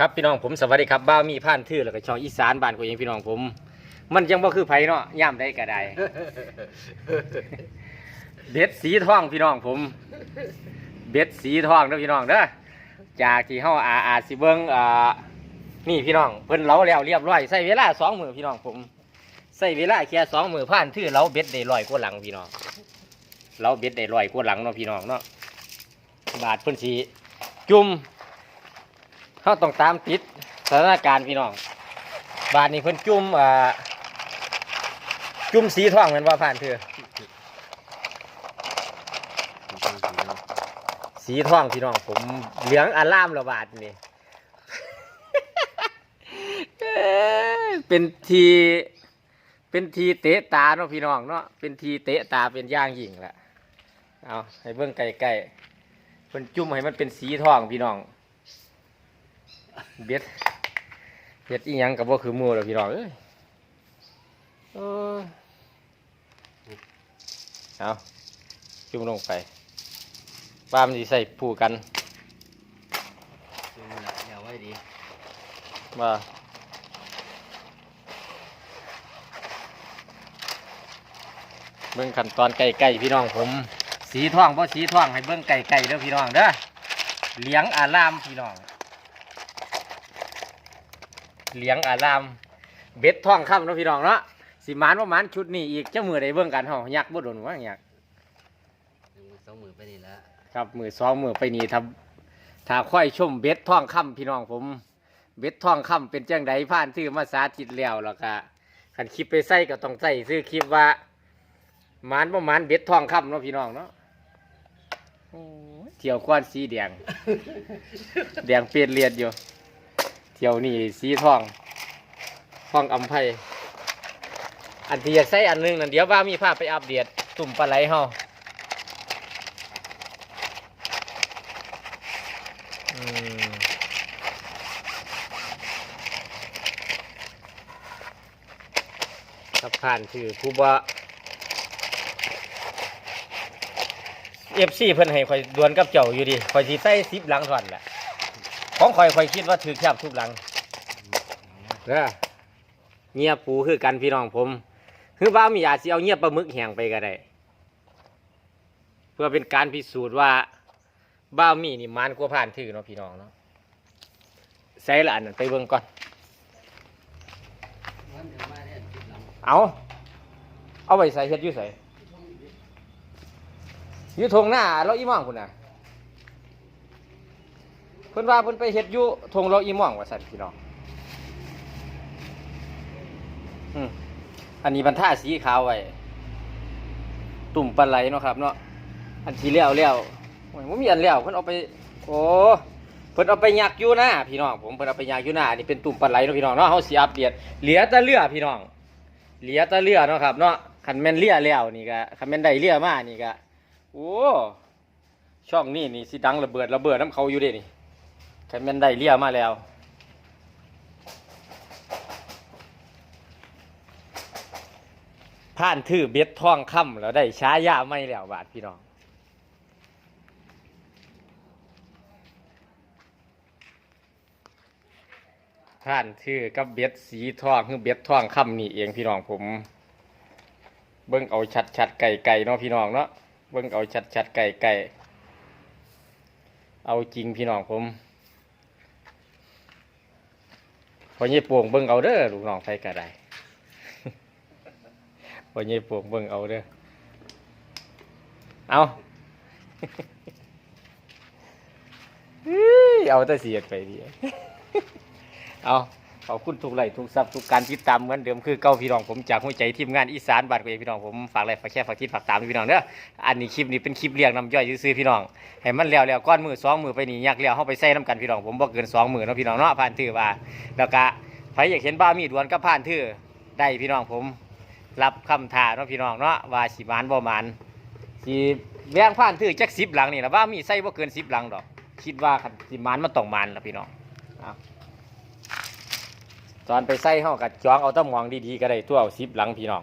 ครับพี่น้องผมสวัสดีครับบ้ามีผ่านทื่อแล้วก็ช่องอีสานบ้านของเองพี่น้องผม มันยังบ่คือไผเนาะย่ามได้ก็ได้เบ็ดสีทองพี่น้องผม เบ็ดสีทองเด้อพี่น้องเด้อจากที่เฮาอาอาสิเบิ่งอ่านี่พี่น้องเพิ่นเล้าแล้วเรียบร้อยใช้เวลาสองมือพี่น้องผมใช้เวลาแค่สองมือผ่านทื่อเล้าเบ็ดได้ร้อยกว่าหลังพี่น้องเล้าเบ็ดได้ร้อยกว่าหลังเนาะพี่น้องเนาะบาทเพิ่นสีจุ่ม เขาต้องตามติดสถานการณ์พี่น้องบานนี้เพิ่นจุ่มอ่าจุ่มสีทองเหมือนว่าผ่านเถอสีทองพี่น้องผมเหลืองอารามระบาดนี่เป็นทีเป็นทีเตะตาเนาะพี่น้องเนาะเป็นทีเตะตาเป็นย่างยิ่งแหละเอาให้เบิ่งไกลๆเพิ่นจุ่มให้มันเป็นสีทองพี่น้อง เบ็ดเบ็ดอีหยังกับว่าคือหมูหรอกพี่น้องเอ้ยเออเอาจุ่มลงไปปลามันสิใส่ผูกันดูมันละเดี๋ยวไว้ดีว่าเบิ่งขั้นตอนไก่ไก่พี่น้องผม สีทองเพราะสีทองให้เบิ่งไก่ไก่เด้อพี่น้องเด้อเหลียงอารามพี่น้อง เหลียงอาราม เบ็ดทองคำเนาะพี่น้องเนาะสิหมานว่าหมานชุดนี้อีกเจ้ามือได้เบิ่งกันเฮายักษ์บ่โดนว่ายักษ์หนึ่งมือสองมือไปนี่ละครับมือสองมือไปนี่ทำถ้าค่อยชมเบ็ดทองคำพี่น้องผม เบ็ดทองคำเป็นจังไดผ่านซื้อมาสาธิตแล้วแล้วก็คันคลิปไปใส่ก็ต้องใส่ซื้อคลิปว่าหมานบ่หมานเบ็ดทองคำเนาะพี่น้องเนาะโอ้ยเที่ยวควันสีแดง แดงเปลี่ยนเลียดอยู่ เที่ยวนี่สีทองทองอำไพอันที่อยากใส่อันหนึงนั่นเดี๋ยวว่ามีภาพไปอัปเดตตุ่มปลาไหลเฮาอืมสะพานคือผู้บ่เอฟซีเพิ่นให้ข่อยดวลกับเจ้าอยู่ดิข่อยสิใส่สิบหลังท่อนแหละ ของข่อยข่อยคิดว่าถือแคบทุกหลังเด้อเงียบปูคือกันพี่น้องผม คือว่ามีอาจสิเอาเงียบปลาหมึกแห้งไปก็ได้เพื่อเป็นการพิสูจน์ว่าบ้ามีนี่มันกว่าผ่านถือเนาะพี่น้องเนาะใส่ละอันนั้นไปเบิ่งก่อน เอาเอาไปใส่เฮ็ดยู่ใส่ยู่ทงหน้าเราอีม่องคุณน่ะ เพิ่นว่าเพิ่นไปเฮ็ดอยู่ทงเราอีหม่องว่าซั่นพี่น้องอืมอันนี้บรรทาสีขาวไว้ตุ่มปลาไหลเนาะครับ เนาะอันที่แล้วแล้วโอ้ยบ่มีอันแล้วเพิ่นเอาไป โอ้เพิ่นเอาไปยักอยู่น้าพี่น้องผมเพิ่นเอาไปยักอยู่น้าอันนี้เป็นตุ่มปลาไหลเนาะพี่น้องเนาะเฮาสิอัปเดตเหลือแต่เรือพี่น้อง เหลียแตะเรือเนาะครับเนาะคันแม่นเลี้ยแล้วนี่ก็คันแม่นได้เลี้ยมานี่ก็โอ้ช่องนี้นี่สิดังระเบิดระเบิดน้ำเขาอยู่เด้นี่ คันแม่นได้เลียมาแล้ว ผ่านถือเบ็ดทองค่ำแล้วได้ช้ายาไม่แล้วบาทพี่น้องผ่านถือกับเบ็ดสีทองคือเบ็ดทองค่ำนี่เองพี่น้องผม เบิ้งเอาชัดชัดไก่ไก่เนาะพี่น้องเนาะเบิ้งเอาชัดชัดไก่ไก่เอาจริงพี่น้องผม พอเยี่ปวงเบิ่งเอาเด้อลูกน้องใครก็ได้พอเยี่ปวงเบิ่งเอาเด้อเอาอือเอาแต่เสียดไปดิเอา ขอบคุณทุกไลค์ทุกซับทุกการติดตามเหมือนเดิมคือเก้าพี่น้องผมจากหัวใจทีมงานอีสานบ้านกูเองพี่น้องผมฝากไลค์ฝากแชร์ฝากติดฝากตามพี่น้องเด้ออันนี้คลิปนี้เป็นคลิปเรียงน้ำย่อยซื้อพี่น้องให้มันแล้วแล้วก้อนมือสองมือไปนี่ยักแล้วเข้าไปใส่น้ำกันพี่น้องผมบ่เกินสองมือเนาะพี่น้องเนาะผ่านถือว่าแล้วก็ใครอยากเห็นบ้ามีดวนก็ผ่านถือได้พี่น้องผมรับคำท้าเนาะพี่น้องเนาะว่าสิหมานบ่มานสิแวงผ่านถือจักสิบหลังนี่ละว่ามีใส่บ่เกินสิบหลังดอก คิดว่าคันสิหมานมันต้องมานละพี่น้อง ตอนไปใส่ห้องกัดจองเอาแต้มองดีๆก็ได้ตัวเอาซิบหลังพี่น้อง